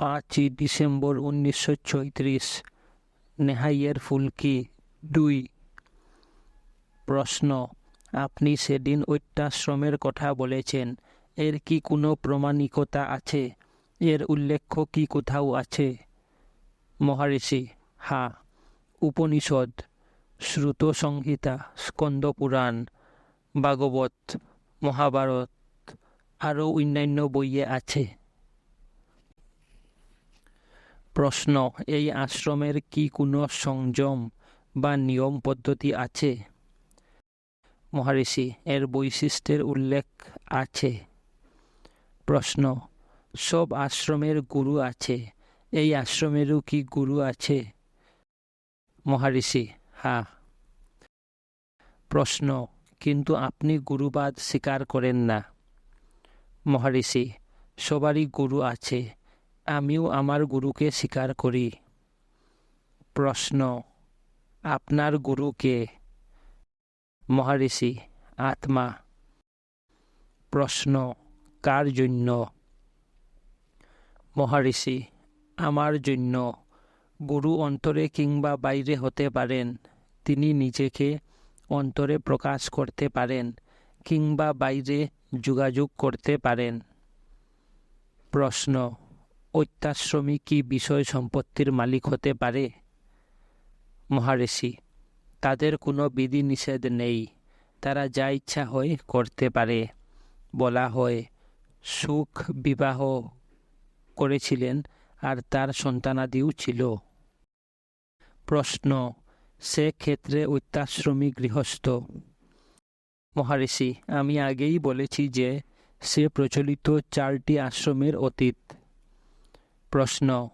পাঁচই ডিসেম্বর উনিশশো ছয়ত্রিশ। নেহাইয়ের ফুলকি দুই। প্রশ্ন, আপনি সেদিন ঐত্যাশ্রমের কথা বলেছেন, এর কি কোনো প্রমাণিকতা আছে? এর উল্লেখ কি কোথাও আছে? মহারিষি, হা। উপনিষদ শ্রুত সংহিতা স্কন্দ পুরাণ ভাগবত, মহাভারত, আরও অন্যান্য বইয়ে আছে। প্রশ্ন, এই আশ্রমের কি কোনো সংযম বা নিয়ম পদ্ধতি আছে? মহারিষি, এর বৈশিষ্ট্যের উল্লেখ আছে। প্রশ্ন, সব আশ্রমের গুরু আছে? এই আশ্রমেরও কি গুরু আছে? মহারিষি হ্যাঁ প্রশ্ন, কিন্তু আপনি গুরুবাদ স্বীকার করেন না? মহারিষি, সবারই গুরু আছে। আমিও আমার গুরুকে স্বীকার করি। প্রশ্ন, আপনার গুরুকে মহারিষি, আত্মা। প্রশ্ন, কার জন্য? মহারিষি, আমার জন্য। গুরু অন্তরে কিংবা বাইরে হতে পারেন। তিনি নিজেকে অন্তরে প্রকাশ করতে পারেন কিংবা বাইরে যোগাযোগ করতে পারেন। প্রশ্ন ঐত্যাশ্রমী কি বিষয় সম্পত্তির মালিক হতে পারে? মহারিষি তাদের কোনো বিধি নিষেধ নেই। তারা যা ইচ্ছা হয় করতে পারে। বলা হয়, সুখ বিবাহ করেছিলেন আর তার সন্তানাদিও ছিল। প্রশ্ন, সে ক্ষেত্রে ঐত্যাশ্রমী গৃহস্থ? মহারিষি আমি আগেই বলেছি যে, সে প্রচলিত চারটি আশ্রমের অতীত। প্রশ্ন,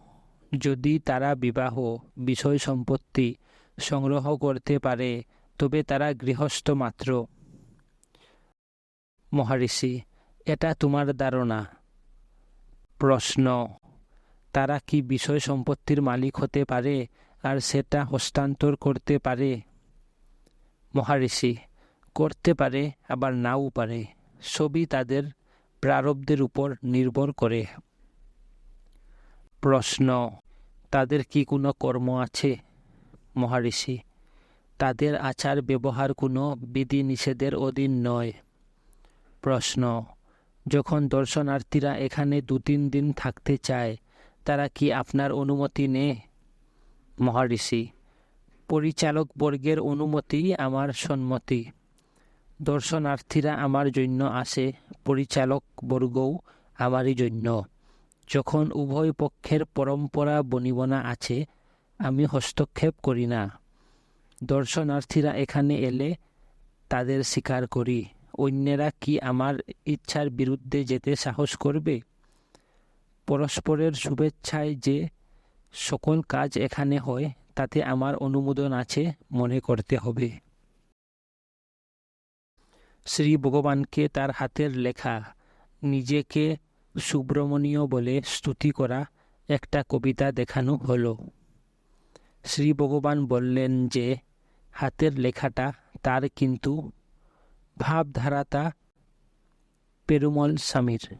যদি তারা বিবাহ, বিষয় সম্পত্তি সংগ্রহ করতে পারে, তবে তারা গৃহস্থ মাত্র। মহারিষি, এটা তোমার ধারণা? প্রশ্ন, তারা কি বিষয় সম্পত্তির মালিক হতে পারে আর সেটা হস্তান্তর করতে পারে? মহারিষি, করতে পারে, আবার নাও পারে। সবই তাদের প্রারব্ধের উপর নির্ভর করে। প্রশ্ন, তাদের কি কোনো কর্ম আছে? মহারিষি, তাদের আচার ব্যবহার কোনো বিধি নিষেধের অধীন নয়। প্রশ্ন, যখন দর্শনার্থীরা এখানে দু তিন দিন থাকতে চায়, তারা কি আপনার অনুমতি নেয়? মহারিষি, পরিচালক বর্গের অনুমতি আমার সম্মতি। দর্শনার্থীরা আমার জন্য আসে, পরিচালক বর্গও আমারই জন্য। যখন উভয় পক্ষের পরম্পরা বনিবনা আছে, আমি হস্তক্ষেপ করি না। দর্শনার্থীরা এখানে এলে তাদের স্বীকার করি। অন্যেরা কি আমার ইচ্ছার বিরুদ্ধে যেতে সাহস করবে? পরস্পরের শুভেচ্ছায় যে সকল কাজ এখানে হয়, তাতে আমার অনুমোদন আছে মনে করতে হবে। শ্রী ভগবানকে তার হাতের লেখা, নিজেকে সুব্রমণীয় বলে স্তুতি করা একটা কবিতা দেখানো হলো। শ্রী ভগবান বললেন যে, হাতের লেখাটা তার কিন্তু ভাবধারাতা পেরুমল স্বামীর।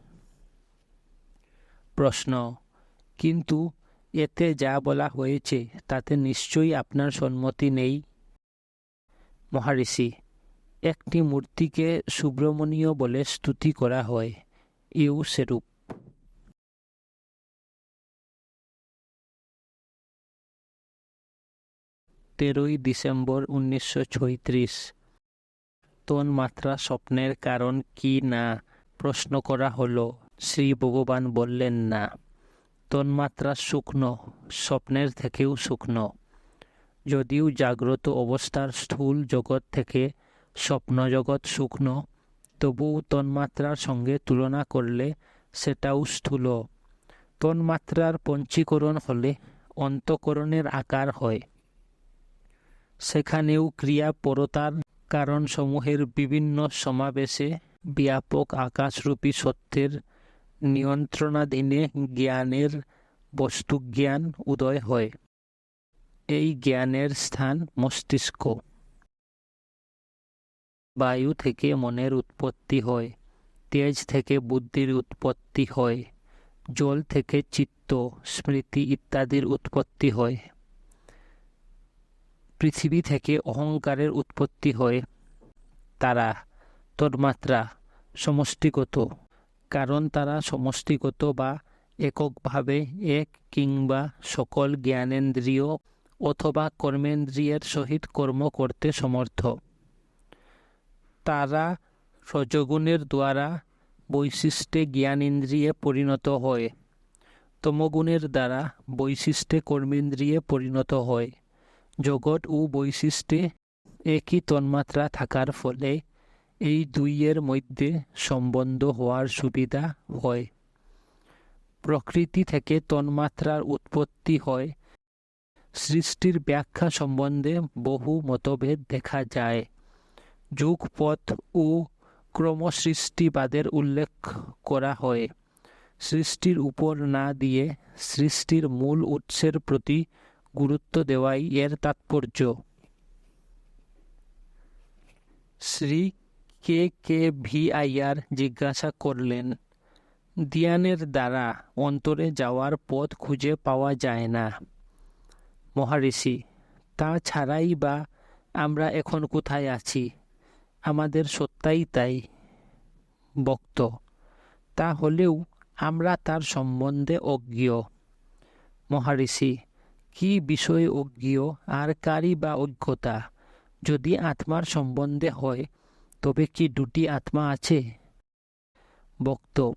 প্রশ্ন, কিন্তু এতে যা বলা হয়েছে তাতে নিশ্চয়ই আপনার সম্মতি নেই? মহারিষি, একটি মূর্তিকে সুব্রমণীয় বলে স্তুতি করা হয়। এও সেরূপ তেরোই ডিসেম্বর উনিশশো ছয়ত্রিশ। তন্মাত্রা স্বপ্নের কারণ কি না? প্রশ্ন করা হলো, শ্রী ভগবান বললেন না। তন্মাত্রা শুকনো, স্বপ্নের থেকেও শুকনো। যদিও জাগ্রত অবস্থার স্থূল জগৎ থেকে স্বপ্ন জগৎ শুকনো তবুও তন্মাত্রার সঙ্গে তুলনা করলে সেটাও স্থূল। তন্মাত্রার পঞ্চীকরণ হলে অন্তকরণের আকার হয়। সেখানেও ক্রিয়া পরতার কারণসমূহের বিভিন্ন সমাবেশে ব্যাপক আকাশরূপী সত্যের নিয়ন্ত্রণাধীনে জ্ঞানের বস্তুজ্ঞান উদয় হয়। এই জ্ঞানের স্থান মস্তিষ্ক। বায়ু থেকে মনের উৎপত্তি হয়, তেজ থেকে বুদ্ধির উৎপত্তি হয়, জল থেকে চিত্ত, স্মৃতি ইত্যাদির উৎপত্তি হয়। পৃথিবী থেকে অহংকারের উৎপত্তি হয়, তারা, তন্মাত্রা, সমষ্টিগত, কারণ তারা সমষ্টিগত বা এককভাবে এক কিংবা সকল জ্ঞানেন্দ্রিয় অথবা কর্মেন্দ্রিয়ের সহিত কর্ম করতে সমর্থ। তারা রজগুণের দ্বারা বৈশিষ্ট্যে জ্ঞানেন্দ্রিয়ে পরিণত হয়। তমগুণের দ্বারা বৈশিষ্ট্যে কর্মেন্দ্রিয়ে পরিণত হয়। জগৎ ও বৈশিষ্ট্যে একই তন্মাত্রা থাকার ফলে এই দুইয়ের মধ্যে সম্বন্ধ হওয়ার সুবিধা হয়। প্রকৃতি থেকে তন্মাত্রার উৎপত্তি হয়। সৃষ্টির ব্যাখ্যা সম্বন্ধে বহু মতভেদ দেখা যায়। যুগপথ ও ক্রমসৃষ্টিবাদের উল্লেখ করা হয়। সৃষ্টির উপর না দিয়ে সৃষ্টির মূল উৎসের প্রতি গুরুত্ব দেওয়াই এর তাৎপর্য। Shri K K V Iyer জিজ্ঞাসা করলেন, ধ্যানের দ্বারা অন্তরে যাওয়ার পথ খুঁজে পাওয়া যায় না। মহারিষি, তা ছাড়াই বা আমরা এখন কোথায় আছি? আমাদের সত্যাই তাই বক্ত তা হলেও আমরা তার সম্বন্ধে অজ্ঞ। মহারিষি, কি বিষয়ে অজ্ঞ আর কারই বা অজ্ঞতা? যদি আত্মার সম্বন্ধে হয়, তবে কি দুটি আত্মা আছে? বক্ত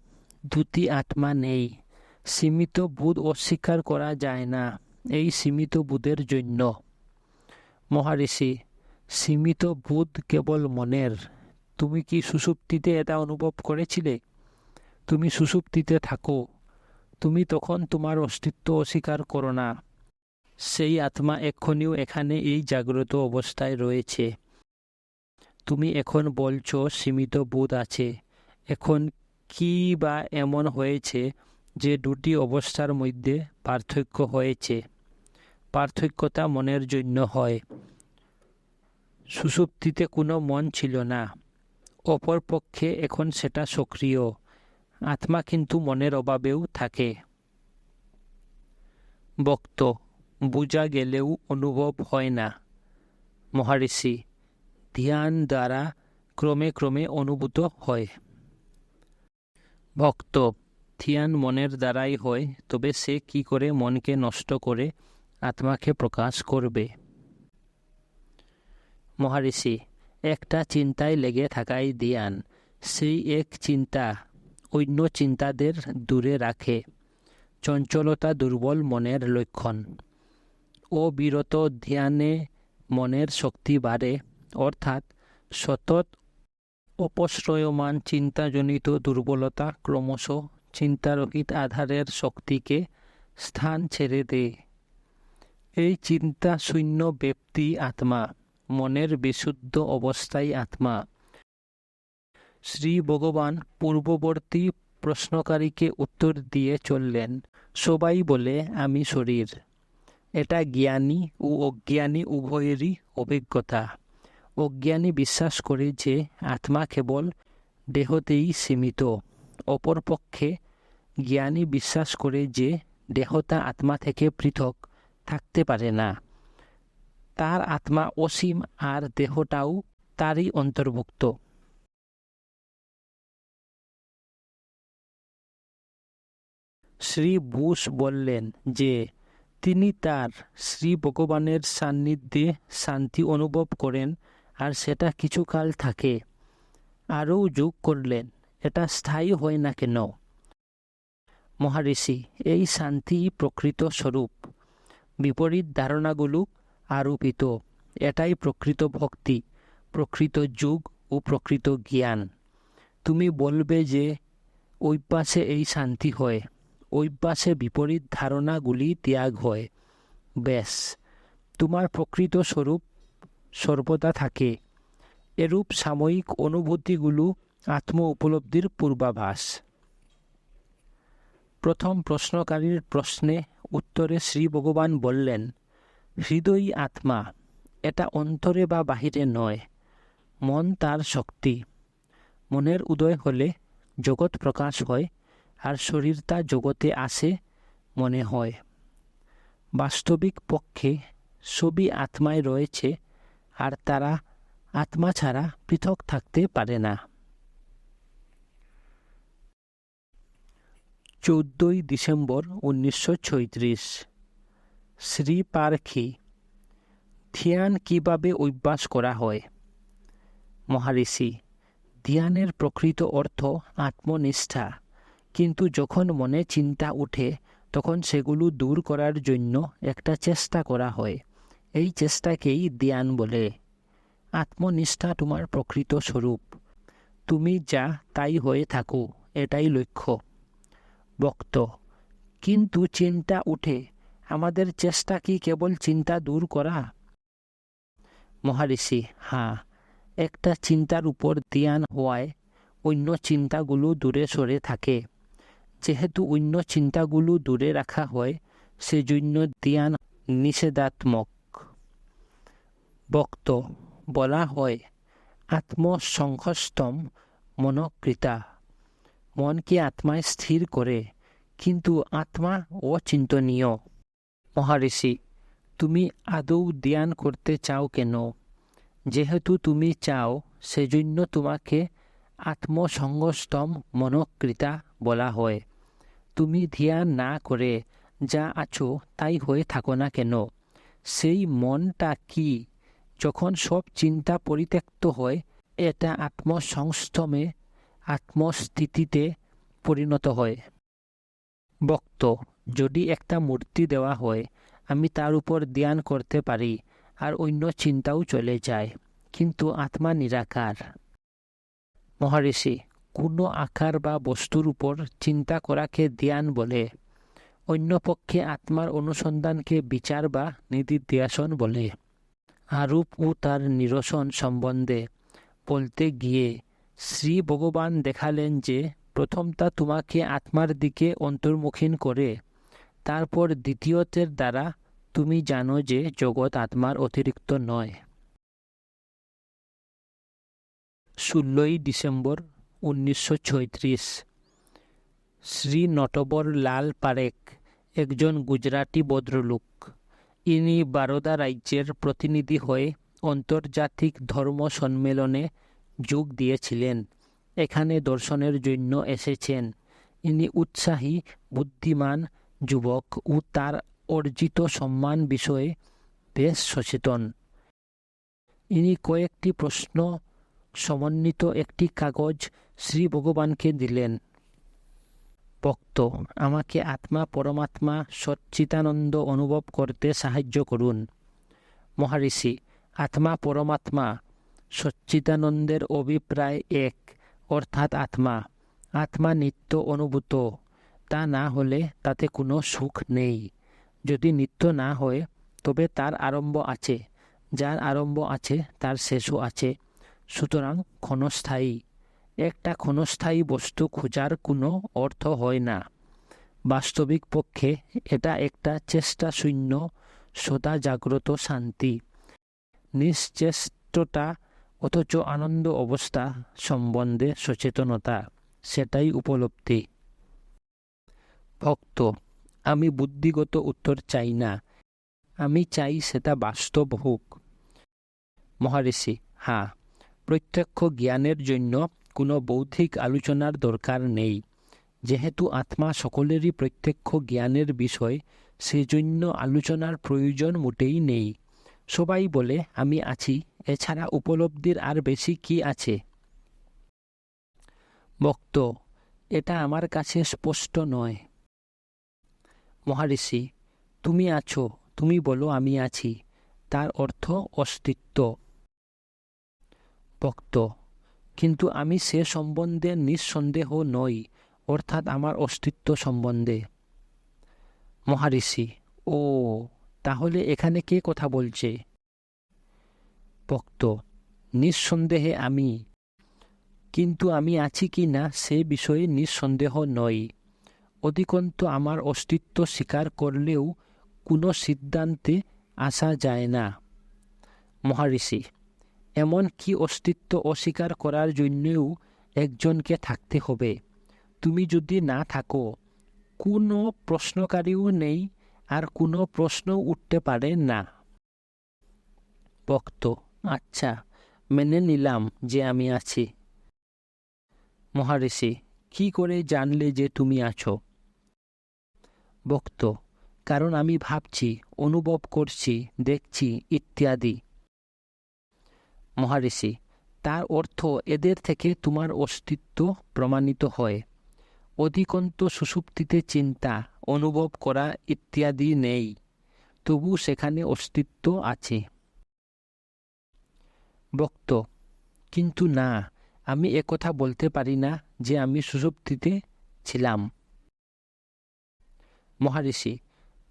দুটি আত্মা নেই। সীমিত বুধ অস্বীকার করা যায় না, এই সীমিত বুধের জন্য। মহারিষি সীমিত বোধ কেবল মনের। তুমি কি সুষুপ্তিতে এটা অনুভব করেছিলে? তুমি সুষুপ্তিতে থাকো। তুমি তখন তোমার অস্তিত্ব অস্বীকার করো না। সেই আত্মা এক্ষণিও এখানে এই জাগ্রত অবস্থায় রয়েছে। তুমি এখন বলছো, সীমিত বোধ আছে। এখন কি বা এমন হয়েছে যে দুটি অবস্থার মধ্যে পার্থক্য হয়েছে? পার্থক্যতা মনের জন্য হয়। সুষুপ্তিতে কোনো মন ছিল না। অপরপক্ষে এখন সেটা সক্রিয়। আত্মা কিন্তু মনের অভাবেও থাকে। বক্ত বোঝা গেলেও অনুভব হয় না। মহারিষি, ধ্যান দ্বারা ক্রমে ক্রমে অনুভূত হয়। ভক্ত, ধ্যান মনের দ্বারাই হয়, তবে সে কি করে মনকে নষ্ট করে আত্মাকে প্রকাশ করবে? মহারিষি, একটা চিন্তায় লেগে থাকাই ধ্যান সেই এক চিন্তা অন্য চিন্তাদের দূরে রাখে। চঞ্চলতা দুর্বল মনের লক্ষণ। অবিরত ধ্যানে মনের শক্তি বাড়ে। অর্থাৎ সতত অপশ্রয়মান চিন্তাজনিত দুর্বলতা ক্রমশ চিন্তারহিত আধারের শক্তিকে স্থান ছেড়ে দেয়। এই চিন্তা শূন্য ব্যক্তি আত্মা। মনের বিশুদ্ধ অবস্থায় আত্মা। শ্রী ভগবান পূর্ববর্তী প্রশ্নকারীকে উত্তর দিয়ে চললেন, সবাই বলে আমি শরীর। এটা জ্ঞানী ও অজ্ঞানী উভয়েরই অভিজ্ঞতা। অজ্ঞানী বিশ্বাস করে যে আত্মা কেবল দেহতেই সীমিত। অপরপক্ষে জ্ঞানী বিশ্বাস করে যে দেহতা আত্মা থেকে পৃথক, থাকতে পারে না। তার আত্মা অসীম আর দেহটাও তারই অন্তর্ভুক্ত। শ্রী বুশ বললেন যে, তিনি তার শ্রী ভগবানের সান্নিধ্যে শান্তি অনুভব করেন আর সেটা কিছুকাল থাকে। আরও যোগ করলেন, এটা স্থায়ী হয় না কেন? মহারিষি, এই শান্তি প্রকৃত স্বরূপ। বিপরীত ধারণাগুলো আরোপিত। এটাই প্রকৃত ভক্তি, প্রকৃত যুগ ও প্রকৃত জ্ঞান। তুমি বলবে যে ঐপাশে এই শান্তি হয় ঐপাশে বিপরীত ধারণাগুলি ত্যাগ হয়। ব্যাস, তোমার প্রকৃত স্বরূপ সর্বদা থাকে। এরূপ সাময়িক অনুভূতিগুলো আত্ম উপলব্ধির পূর্বাভাস। প্রথম প্রশ্নকারীর প্রশ্নে উত্তরে শ্রী ভগবান বললেন হৃদয়ী আত্মা, এটা অন্তরে বা বাহিরে নয়, মন তার শক্তি। মনের উদয় হলে জগৎ প্রকাশ হয় আর শরীর তা জগতে আসে মনে হয়। বাস্তবিক পক্ষে সবই আত্মায় রয়েছে আর তারা আত্মা ছাড়া পৃথক থাকতে পারে না। চৌদ্দই ডিসেম্বর উনিশশো শ্রী পার্খি ধ্যান কীভাবে অভ্যাস করা হয়? মহারিষি, ধ্যানের প্রকৃত অর্থ আত্মনিষ্ঠা। কিন্তু যখন মনে চিন্তা উঠে, তখন সেগুলো দূর করার জন্য একটা চেষ্টা করা হয়। এই চেষ্টাকেই ধ্যান বলে। আত্মনিষ্ঠা তোমার প্রকৃত স্বরূপ। তুমি যা তাই হয়ে থাকো, এটাই লক্ষ্য। বক্ত কিন্তু চিন্তা উঠে আমাদের চেষ্টা কি কেবল চিন্তা দূর করা? মহারিষি হ্যাঁ একটা চিন্তার উপর ধ্যান হওয়ায় অন্য চিন্তাগুলো দূরে সরে থাকে। যেহেতু অন্য চিন্তাগুলো দূরে রাখা হয়, সেজন্য ধ্যান নিষেধাত্মক। বক্ত, বলা হয়, আত্মসংহস্তম মনকৃতা। মনকে আত্মায় স্থির করে, কিন্তু আত্মা অচিন্তনীয়। মহারিষি তুমি আদৌ ধ্যান করতে চাও কেন? যেহেতু তুমি চাও, সেজন্য তোমাকে আত্মসংগস্তম মনকৃতা বলা হয়। তুমি ধ্যান না করে যা আছো তাই হয়ে থাকো না কেন? সেই মনটা কি? যখন সব চিন্তা পরিত্যক্ত হয়, এটা আত্মসংস্তমে, আত্মস্থিতিতে পরিণত হয়। বক্ত যদি একটা মূর্তি দেওয়া হয়, আমি তার উপর ধ্যান করতে পারি আর অন্য চিন্তাও চলে যায়। কিন্তু আত্মা নিরাকার। মহারিষি, কোনো আকার বা বস্তুর উপর চিন্তা করাকে ধ্যান বলে। অন্য পক্ষে আত্মার অনুসন্ধানকে বিচার বা নিদিধ্যাসন বলে। আরূপ ও তার নিরসন সম্বন্ধে বলতে গিয়ে শ্রী ভগবান দেখালেন যে, প্রথমটা তোমাকে আত্মার দিকে অন্তর্মুখীন করে তারপর দ্বিতীয়তের দ্বারা তুমি জানো যে জগৎ আত্মার অতিরিক্ত নয়। ষোলোই ডিসেম্বর উনিশশো শ্রী নটবর লাল পারেক একজন গুজরাটি ভদ্রলোক। ইনি বারোদা রাজ্যের প্রতিনিধি হয়ে আন্তর্জাতিক ধর্ম সম্মেলনে যোগ দিয়েছিলেন। এখানে দর্শনের জন্য এসেছেন। ইনি উৎসাহী, বুদ্ধিমান যুবক ও তার অর্জিত সম্মান বিষয়ে বেশ সচেতন। ইনি কয়েকটি প্রশ্ন সমন্বিত একটি কাগজ শ্রী ভগবানকে দিলেন। ভক্ত, আমাকে আত্মা পরমাত্মা সচ্চিতানন্দ অনুভব করতে সাহায্য করুন। মহারিষি, আত্মা পরমাত্মা সচ্চিতানন্দের অভিপ্রায় এক, অর্থাৎ আত্মা। আত্মা নিত্য অনুভূত। তা না হলে তাতে কোনো সুখ নেই। যদি নিত্য না হয়, তবে তার আরম্ভ আছে। যার আরম্ভ আছে, তার শেষও আছে। সুতরাং ক্ষণস্থায়ী। একটা ক্ষণস্থায়ী বস্তু খোঁজার কোনো অর্থ হয় না। বাস্তবিক পক্ষে এটা একটা চেষ্টা শূন্য সদা জাগ্রত শান্তি। নিশ্চেষ্টতা অথচ আনন্দ অবস্থা সম্বন্ধে সচেতনতা, সেটাই উপলব্ধি। ভক্ত, আমি বুদ্ধিগত উত্তর চাই না। আমি চাই সেটা বাস্তব হোক। মহারিষি হ্যাঁ প্রত্যক্ষ জ্ঞানের জন্য কোনো বৌদ্ধিক আলোচনার দরকার নেই। যেহেতু আত্মা সকলেরই প্রত্যক্ষ জ্ঞানের বিষয়, সেজন্য আলোচনার প্রয়োজন মোটেই নেই। সবাই বলে, আমি আছি, এছাড়া উপলব্ধির আর বেশি কি আছে? বক্ত এটা আমার কাছে স্পষ্ট নয়। মহারিষি তুমি আছো, তুমি বলো, আমি আছি। তার অর্থ অস্তিত্ব। ভক্ত, কিন্তু আমি সে সম্বন্ধে নিঃসন্দেহ নই, অর্থাৎ আমার অস্তিত্ব সম্বন্ধে। মহারিষি ও, তাহলে এখানে কে কথা বলছে? ভক্ত, নিঃসন্দেহে আমি। কিন্তু আমি আছি কি না সে বিষয়ে নিঃসন্দেহ নই। অধিকন্ত আমার অস্তিত্ব স্বীকার করলেও কোনো সিদ্ধান্তে আসা যায় না। মহারিষি এমন কি অস্তিত্ব অস্বীকার করার জন্যও একজনকে থাকতে হবে? তুমি যদি না থাকো, কোনো প্রশ্নকারীও নেই আর কোনো প্রশ্ন উঠতে পারে না। বক্ত আচ্ছা মেনে নিলাম যে আমি আছি। মহারিষি কি করে জানলে যে তুমি আছো? বক্ত, কারণ আমি ভাবছি, অনুভব করছি, দেখছি ইত্যাদি। মহারিষি, তার অর্থ এদের থেকে তোমার অস্তিত্ব প্রমাণিত হয়। অধিকন্ত সুষুপ্তিতে চিন্তা, অনুভব করা ইত্যাদি নেই। তবু সেখানে অস্তিত্ব আছে। বক্ত, কিন্তু না, আমি একথা বলতে পারি না যে আমি সুষুপ্তিতে ছিলাম। মহারিষি,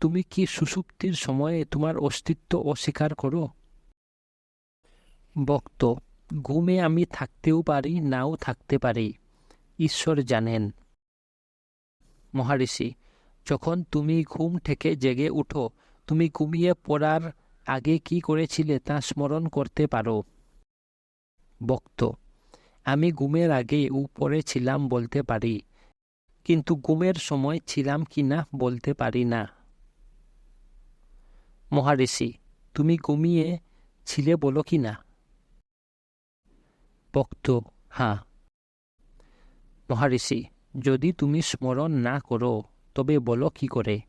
তুমি কি সুষুপ্তির সময়ে তোমার অস্তিত্ব অস্বীকার করো? বক্ত ঘুমে আমি থাকতেও পারি, নাও থাকতে পারি, ঈশ্বর জানেন। মহারিষি, যখন তুমি ঘুম থেকে জেগে উঠো, তুমি ঘুমিয়ে পড়ার আগে কি করেছিলে তা স্মরণ করতে পারো। বক্ত আমি ঘুমের আগে উপরে ছিলাম বলতে পারি কিন্তু ঘুমের সময় ছিলাম কি না বলতে পারি না। মহারিষি, তুমি ঘুমিয়ে ছিলে বলো কি না? বক্ত হ্যাঁ মহারিষি, যদি তুমি স্মরণ না করো, তবে বলো কি করে?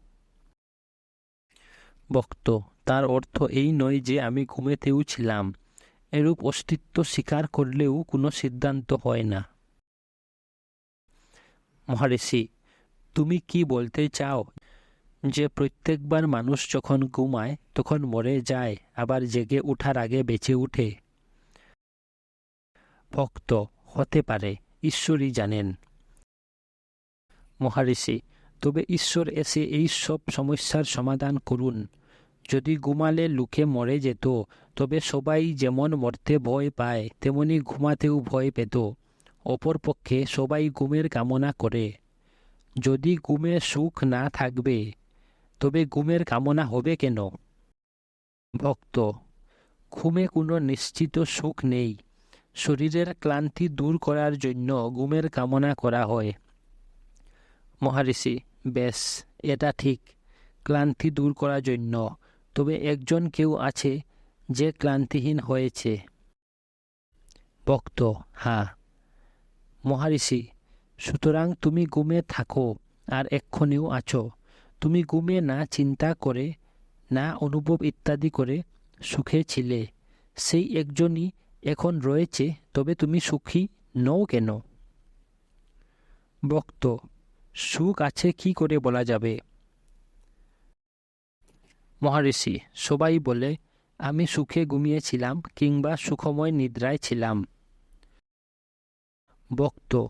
বক্ত তার অর্থ এই নয় যে আমি ঘুমেতেও ছিলাম। এরূপ অস্তিত্ব স্বীকার করলেও কোনো সিদ্ধান্ত হয় না। মহারিষি, তুমি কি বলতে চাও যে প্রত্যেকবার মানুষ যখন ঘুমায়, তখন মরে যায়, আবার জেগে ওঠার আগে বেঁচে উঠে ভক্ত হতে পারে, ঈশ্বরই জানেন। মহারিষি, তবে ঈশ্বর এসে এই সব সমস্যার সমাধান করুন। যদি ঘুমালে লুকে মরে যেত, তবে সবাই যেমন মরতে ভয় পায়, তেমনি ঘুমাতেও ভয় পেত। অপরপক্ষে সবাই গুমের কামনা করে। যদি ঘুমে সুখ না থাকবে, তবে গুমের কামনা হবে কেন? ভক্ত, ঘুমে কোনো নিশ্চিত সুখ নেই। শরীরের ক্লান্তি দূর করার জন্য গুমের কামনা করা হয়। মহারিষি, বেশ, এটা ঠিক। ক্লান্তি দূর করার জন্য, তবে একজন কেউ আছে যে ক্লান্তিহীন হয়েছে। ভক্ত হ্যাঁ। মহারিষি, সুতরাং তুমি ঘুমে থাকো আর এক্ষণেও আছো। তুমি ঘুমে না চিন্তা করে, না অনুভব ইত্যাদি করে সুখে ছিলে। সেই একজনই এখন রয়েছে, তবে তুমি সুখী নও কেন? বক্ত সুখ আছে কি করে বলা যাবে? মহারিষি, সবাই বলে, আমি সুখে ঘুমিয়েছিলাম কিংবা সুখময় নিদ্রায় ছিলাম। বক্ত।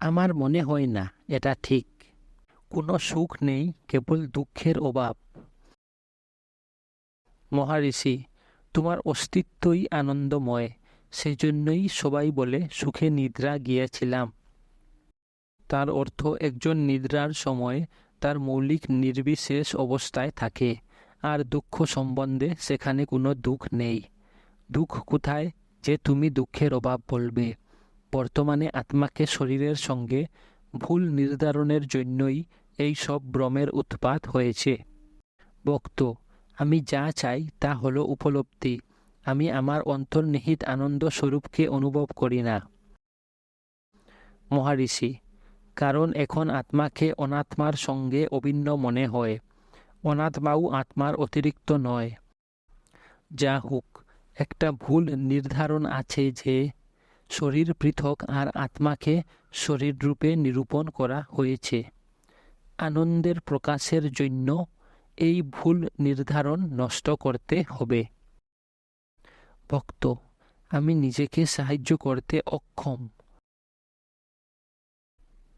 আমার মনে হয় না এটা ঠিক। কোনো সুখ নেই, কেবল দুঃখের অভাব। মহারিষি তোমার অস্তিত্বই আনন্দময়, সেজন্যই সবাই বলে সুখে নিদ্রা গিয়েছিলাম। তার অর্থ একজন নিদ্রার সময় তার মৌলিক নির্বিশেষ অবস্থায় থাকে, আর দুঃখ সম্বন্ধে সেখানে কোনো দুঃখ নেই। দুঃখ কোথায়? যে তুমি দুঃখের অভাব বলবে। বর্তমানে আত্মাকে শরীরের সঙ্গে ভুল নির্ধারণের জন্যই এই সব ভ্রমের উৎপাত হয়েছে। বক্ত আমি যা চাই তা হলো উপলব্ধি। আমি আমার অন্তর্নিহিত আনন্দ স্বরূপকে অনুভব করি না। মহারিষি, কারণ এখন আত্মাকে অনাত্মার সঙ্গে অভিন্ন মনে হয়। অনাত্মাও আত্মার অতিরিক্ত নয়। যা হোক, একটা ভুল নির্ধারণ আছে যে শরীর পৃথক আর আত্মাকে শরীররূপে নিরূপণ করা হয়েছে। আনন্দের প্রকাশের জন্য এই ভুল নির্ধারণ নষ্ট করতে হবে। ভক্ত, আমি নিজেকে সাহায্য করতে অক্ষম।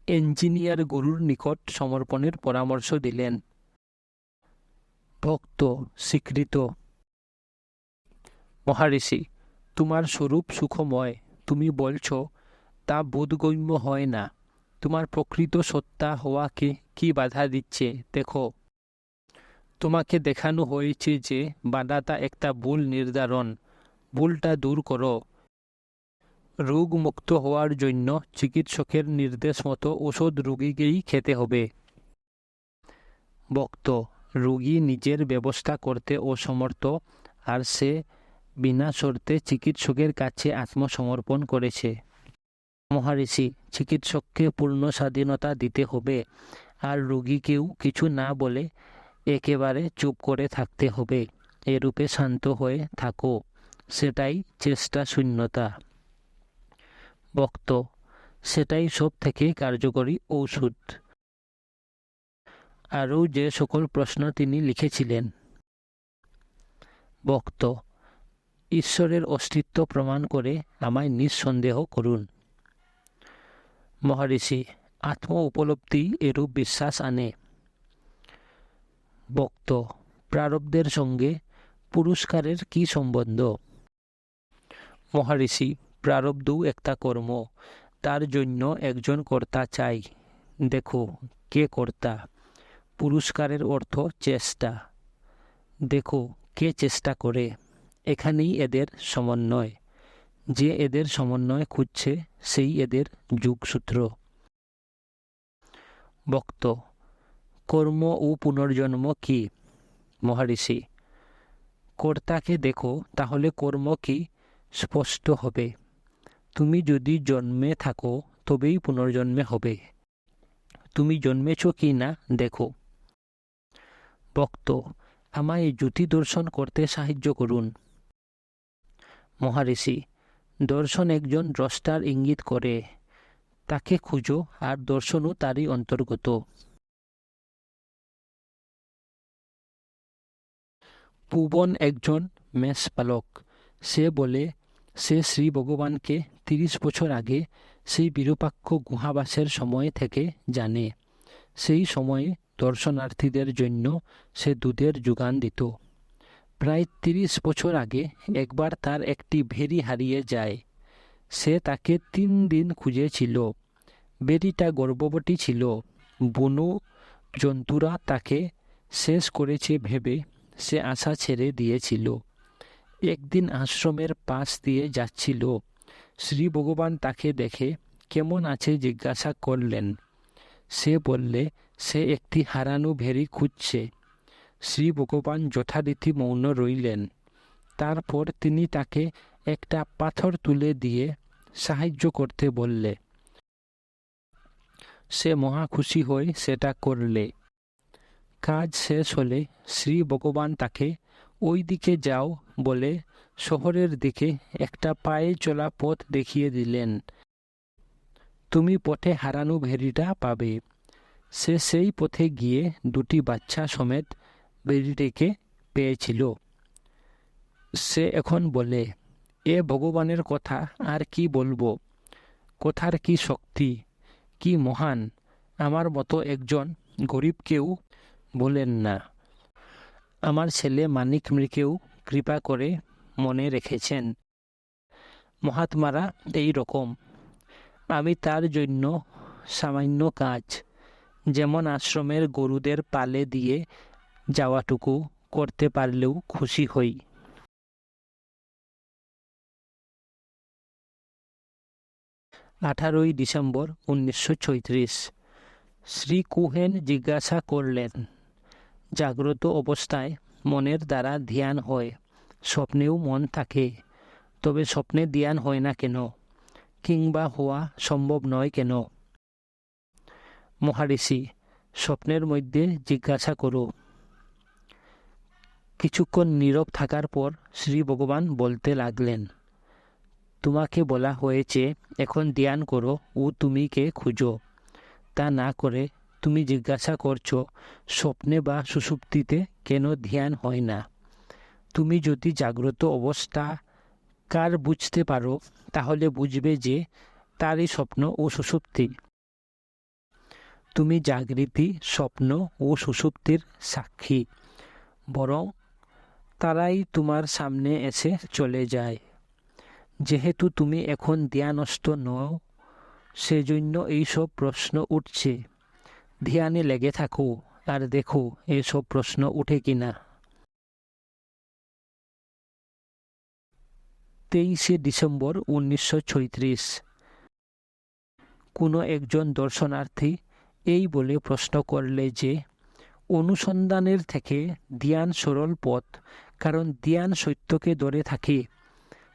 ইঞ্জিনিয়ার গুরুর নিকট সমর্পণের পরামর্শ দিলেন। ভক্ত, স্বীকৃত। মহারিষি, তোমার স্বরূপ সুখময়। তুমি বলছ, তা বোধগম্য হয় না। তোমার প্রকৃত সত্তা হওয়াকে কি বাধা দিচ্ছে, দেখো। তোমাকে দেখানো হয়েছে যে বাধাটা একটা ভুল নির্ধারণ, ভুলটা দূর করো। রোগ মুক্ত হওয়ার জন্য চিকিৎসকের নির্দেশ মতো ওষুধ রোগীকেই খেতে হবে। বক্ত রোগী নিজের ব্যবস্থা করতে অসমর্থ, আর সে বিনা শর্তে চিকিৎসকের কাছে আত্মসমর্পণ করেছে। মহারিষি, চিকিৎসককে পূর্ণ স্বাধীনতা দিতে হবে আর রোগীকেও কিছু না বলে একেবারে চুপ করে থাকতে হবে। এরূপে শান্ত হয়ে থাকো। সেটাই চেষ্টা শূন্যতা। বক্ত সেটাই সব থেকে কার্যকরী ঔষধ। আরও যে সকল প্রশ্ন তিনি লিখেছিলেন। বক্ত ঈশ্বরের অস্তিত্ব প্রমাণ করে আমায় নিঃসন্দেহ করুন। মহারিষি, আত্ম উপলব্ধি এরূপ বিশ্বাস আনে। বক্ত প্রারব্ধের সঙ্গে পুরস্কারের কি সম্বন্ধ? মহারিষি, প্রারব্ধও একটা কর্ম। তার জন্য একজন কর্তা চাই। দেখো, কে কর্তা? পুরস্কারের অর্থ চেষ্টা। দেখো, কে চেষ্টা করে? এখানেই এদের সমন্বয়। যে এদের সমন্বয় খুঁজছে, সেই এদের যুগসূত্র। বক্ত, কর্ম ও পুনর্জন্ম কি? মহারিষি, কর্তাকে দেখো, তাহলে কর্ম কি? স্পষ্ট হবে। তুমি যদি জন্মে থাকো, তবেই পুনর্জন্মে হবে। তুমি জন্মেছ কি না, দেখো। বক্ত, আমায় জ্যোতি দর্শন করতে সাহায্য করুন। মহারিষি দর্শন একজন দ্রষ্টার ইঙ্গিত করে, তাকে খুঁজো আর দর্শনও তারই অন্তর্গত। পুবন একজন মেষপালক সে বলে, সে শ্রী ভগবানকে তিরিশ বছর আগে সেই বিরূপাক্ষ গুহাবাসের সময় থেকে জানে। সেই সময়ে দর্শনার্থীদের জন্য সে দুধের যোগান দিত। প্রায় তিরিশ বছর আগে একবার তার একটি ভেরি হারিয়ে যায়। সে তাকে তিন দিন খুঁজেছিল। বেরিটা গর্ভবতী ছিল। বনু জন্তুরা তাকে শেষ করেছে ভেবে সে আশা ছেড়ে দিয়েছিল। একদিন আশ্রমের পাশ দিয়ে যাচ্ছিল। শ্রী ভগবান তাকে দেখে কেমন আছে জিজ্ঞাসা করলেন। সে বললে, সে একটি হারানো ভেরি খুঁজছে। শ্রী ভগবান যথারীতি মৌন রইলেন। তারপর তিনি তাকে একটা পাথর তুলে দিয়ে সাহায্য করতে বললে। সে মহা খুশি হয়ে সেটা করলে। কাজ শেষ হলে শ্রী ভগবান তাকে ওই দিকে যাও বলে শহরের দিকে একটা পায়ে চলা পথ দেখিয়ে দিলেন। তুমি পথে হারানো ভেরিটা পাবে। সে সেই পথে গিয়ে দুটি বাচ্চা সমেত ভেরিটিকে পেয়েছিল। সে এখন বলে, এ ভগবানের কথা আর কি বলব? কথার কি শক্তি? কি মহান? আমার মতো একজন গরিবকেও বলেন না। আমার ছেলে মানিক মৃকেও কৃপা করে মনে রেখেছেন। মহাত্মারা এই রকম। আমি তার জন্য সামান্য কাজ, যেমন আশ্রমের গরুদের পালে দিয়ে যাওয়াটুকু করতে পারলেও খুশি হই। আঠারোই ডিসেম্বর উনিশশো শ্রী কুহেন জিজ্ঞাসা করলেন, জাগ্রত অবস্থায় মনের দ্বারা ধ্যান হয়, স্বপ্নেও মন থাকে, তবে স্বপ্নে ধ্যান হয় না কেন? কিংবা হওয়া সম্ভব নয় কেন? মহারিষি, স্বপ্নের মধ্যে জিজ্ঞাসা করো। কিছুক্ষণ নীরব থাকার পর শ্রী ভগবান বলতে লাগলেন, তোমাকে বলা হয়েছে, এখন ধ্যান করো ও তুমি কে খুঁজো। তা না করে তুমি জিজ্ঞাসা করছ, স্বপ্নে বা সুষুপ্তিতে কেন ধ্যান হয় না? তুমি যদি জাগ্রত অবস্থা, কার বুঝতে পারো, তাহলে বুঝবে যে তারই স্বপ্ন ও সুষুপ্তি। তুমি জাগৃতি, স্বপ্ন ও সুষুপ্তির সাক্ষী। বরং তারাই তোমার সামনে এসে চলে যায়। যেহেতু তুমি এখন ধ্যানস্থ নও, সেজন্য এইসব প্রশ্ন উঠছে। ধ্যানে লেগে থাকো আর দেখো এসব প্রশ্ন উঠে কিনা। তেইশে ডিসেম্বর উনিশশো কোনো একজন দর্শনার্থী এই বলে প্রশ্ন করলে যে, অনুসন্ধানের থেকে ধ্যান সরল পথ কারণ ধ্যান সত্যকে ধরে থাকে।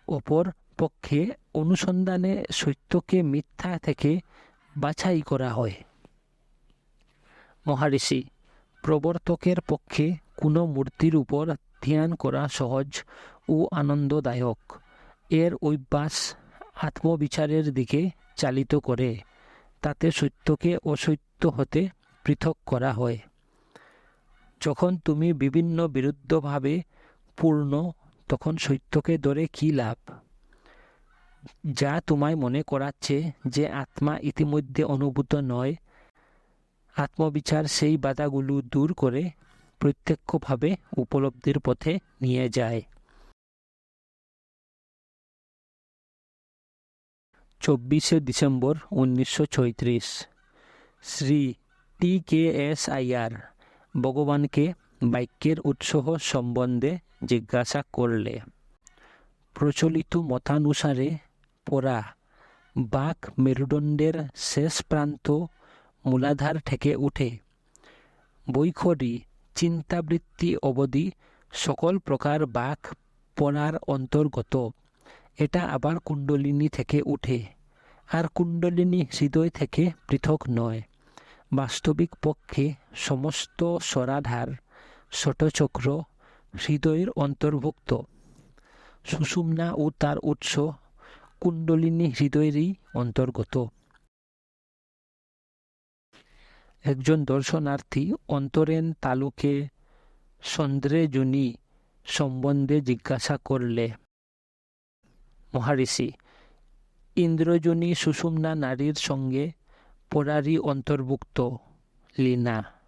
অপর পক্ষে অনুসন্ধানে সত্যকে মিথ্যা থেকে বাছাই করা হয়। মহারিষি, প্রবর্তকের পক্ষে কোনো মূর্তির উপর ধ্যান করা সহজ ও আনন্দদায়ক। এর অভ্যাস আত্মবিচারের দিকে চালিত করে। তাতে সত্যকে অসত্য হতে পৃথক করা হয়। যখন তুমি বিভিন্ন বিরুদ্ধভাবে পূর্ণ, তখন সত্যকে ধরে কী লাভ? যা তোমায় মনে করাচ্ছে যে আত্মা ইতিমধ্যে অনুভূত নয়, আত্মবিচার সেই বাধাগুলো দূর করে প্রত্যক্ষভাবে উপলব্ধির পথে নিয়ে যায়। চব্বিশে ডিসেম্বর উনিশশো Shri T K S Iyer ভগবানকে বাক্যের উৎসাহ সম্বন্ধে জিজ্ঞাসা করলে, প্রচলিত মতানুসারে পড়া বাঘ মেরুদণ্ডের শেষ প্রান্ত মূলাধার থেকে উঠে, বৈখরি চিন্তাবৃত্তি অবধি সকল প্রকার বাঘ পড়ার অন্তর্গত, এটা আবার কুণ্ডলিনী থেকে উঠে, আর কুণ্ডলিনী হৃদয় থেকে পৃথক নয়, বাস্তবিক পক্ষে সমস্ত স্বরাধার ষটচক্র হৃদয়ের অন্তর্ভুক্ত। সুষুম্না ও তার উৎস কুণ্ডলিনী হৃদয়েরই অন্তর্গত। একজন দর্শনার্থী অন্তরেন তালুকে চন্দ্রেজনী সম্বন্ধে জিজ্ঞাসা করলে, মহারিষি, ইন্দ্রজনী সুষুম্না নারীর সঙ্গে পরারই অন্তর্ভুক্ত লীনা?